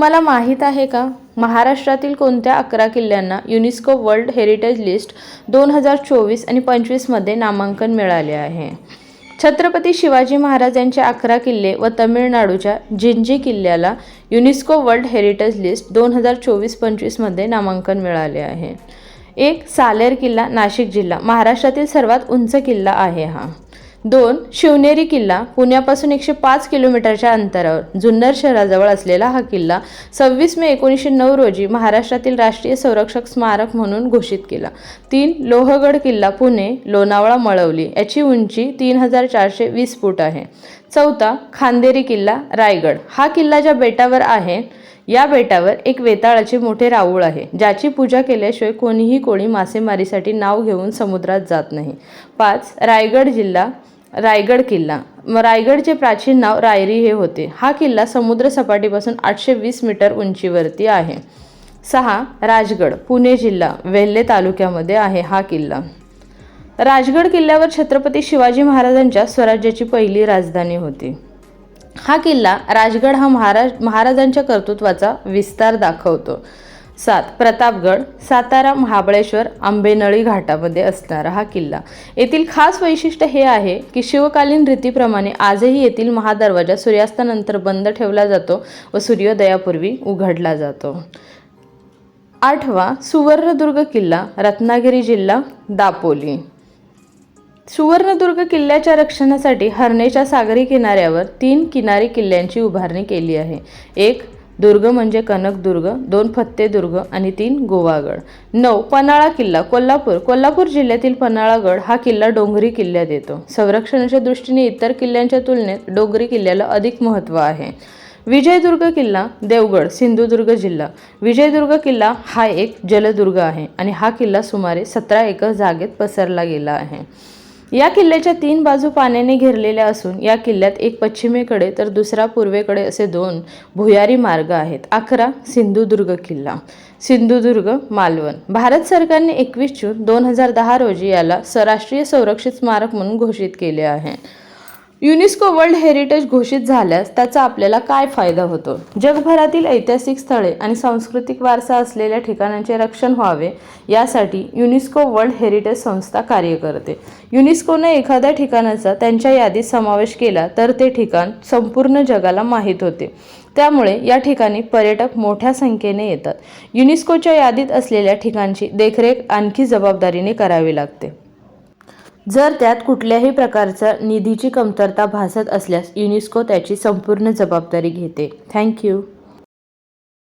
तुम्हाला माहीत आहे का? महाराष्ट्रातील कोणत्या अकरा किल्ल्यांना युनेस्को वर्ल्ड हेरिटेज लिस्ट दोन हजार चोवीस आणि पंचवीसमध्ये नामांकन मिळाले आहे? छत्रपती शिवाजी महाराजांचे अकरा किल्ले व तमिळनाडूच्या जिंजी किल्ल्याला युनेस्को वर्ल्ड हेरिटेज लिस्ट दोन हजार चोवीस पंचवीसमध्ये नामांकन मिळाले आहे. एक सालेर किल्ला नाशिक जिल्हा महाराष्ट्रातील सर्वात उंच किल्ला आहे हा. दोन शिवनेरी किल्ला पुण्यापासून एकशे पाच किलोमीटरच्या अंतरावर जुन्नर शहराजवळ असलेला हा किल्ला सव्वीस मे एकोणीसशे नऊ रोजी महाराष्ट्रातील राष्ट्रीय संरक्षक स्मारक म्हणून घोषित केला. तीन लोहगड किल्ला पुणे लोणावळा मळवली याची उंची तीन हजार चारशे वीस फूट आहे. चौथा खांदेरी किल्ला रायगड. हा किल्ला ज्या बेटावर आहे या बेटावर एक वेताळाचे मोठे राऊळ आहे ज्याची पूजा केल्याशिवाय कोणीही कोणी मासेमारीसाठी नाव घेऊन समुद्रात जात नाही. पाच रायगड जिल्हा रायगड किल्ला. रायगडचे प्राचीन नाव रायरी हे होते. हा किल्ला समुद्रसपाटीपासून आठशे वीस मीटर उंचीवरती आहे. सहा राजगड पुणे जिल्हा वेल्हे तालुक्यामध्ये आहे हा किल्ला. राजगड किल्ल्यावर छत्रपती शिवाजी महाराजांच्या स्वराज्याची पहिली राजधानी होती. हा किल्ला राजगड हा महाराज महाराजांच्या कर्तृत्वाचा विस्तार दाखवतो. सात प्रतापगड सातारा महाबळेश्वर आंबेनळी घाटामध्ये असणारा हा किल्ला. येथील खास वैशिष्ट्य हे आहे की शिवकालीन रीतीप्रमाणे आजही येथील महादरवाजा सूर्यास्तानंतर बंद ठेवला जातो व सूर्योदयापूर्वी उघडला जातो. आठवा सुवर्णदुर्ग किल्ला रत्नागिरी जिल्हा दापोली. सुवर्णदुर्ग किल्ल्याच्या रक्षणासाठी हरणेच्या सागरी किनाऱ्यावर तीन किनारी किल्ल्यांची उभारणी केली आहे. एक दुर्ग म्हणजे कनकदुर्ग दोन फत्तेदुर्ग आणि तीन गोवागड. नऊ पन्हाळा किल्ला कोल्हापूर. कोल्हापूर जिल्ह्यातील पन्हाळागड हा किल्ला डोंगरी किल्ल्यात येतो. संरक्षणाच्या दृष्टीने इतर किल्ल्यांच्या तुलनेत डोंगरी किल्ल्याला अधिक महत्त्व आहे. विजयदुर्ग किल्ला देवगड सिंधुदुर्ग जिल्हा. विजयदुर्ग किल्ला हा एक जलदुर्ग आहे आणि हा किल्ला सुमारे सतरा एकर जागेत पसरला गेला आहे. या किल्ल्याच्या तीन बाजू पाण्याने घेरलेल्या असून या किल्ल्यात एक पश्चिमेकडे तर दुसरा पूर्वेकडे असे दोन भुयारी मार्ग आहेत. अकरा सिंधुदुर्ग किल्ला. सिंधुदुर्ग मालवण. भारत सरकारने एकवीस जून दोन हजार दहा रोजी याला राष्ट्रीय संरक्षित स्मारक म्हणून घोषित केले आहे. युनेस्को वर्ल्ड हेरिटेज घोषित झाल्यास त्याचा आपल्याला काय फायदा होतो? जगभरातील ऐतिहासिक स्थळे आणि सांस्कृतिक वारसा असलेल्या ठिकाणांचे रक्षण व्हावे यासाठी युनेस्को वर्ल्ड हेरिटेज संस्था कार्य करते. युनेस्कोने एखाद्या ठिकाणाचा त्यांच्या यादीत समावेश केला तर ते ठिकाण संपूर्ण जगाला माहीत होते. त्यामुळे या ठिकाणी पर्यटक मोठ्या संख्येने येतात. युनेस्कोच्या यादीत असलेल्या ठिकाणची देखरेख आणखी जबाबदारीने करावी लागते. जर त्यात कुठल्याही प्रकारचा निधीची कमतरता भासत असल्यास युनेस्को त्याची संपूर्ण जबाबदारी घेते. थँक्यू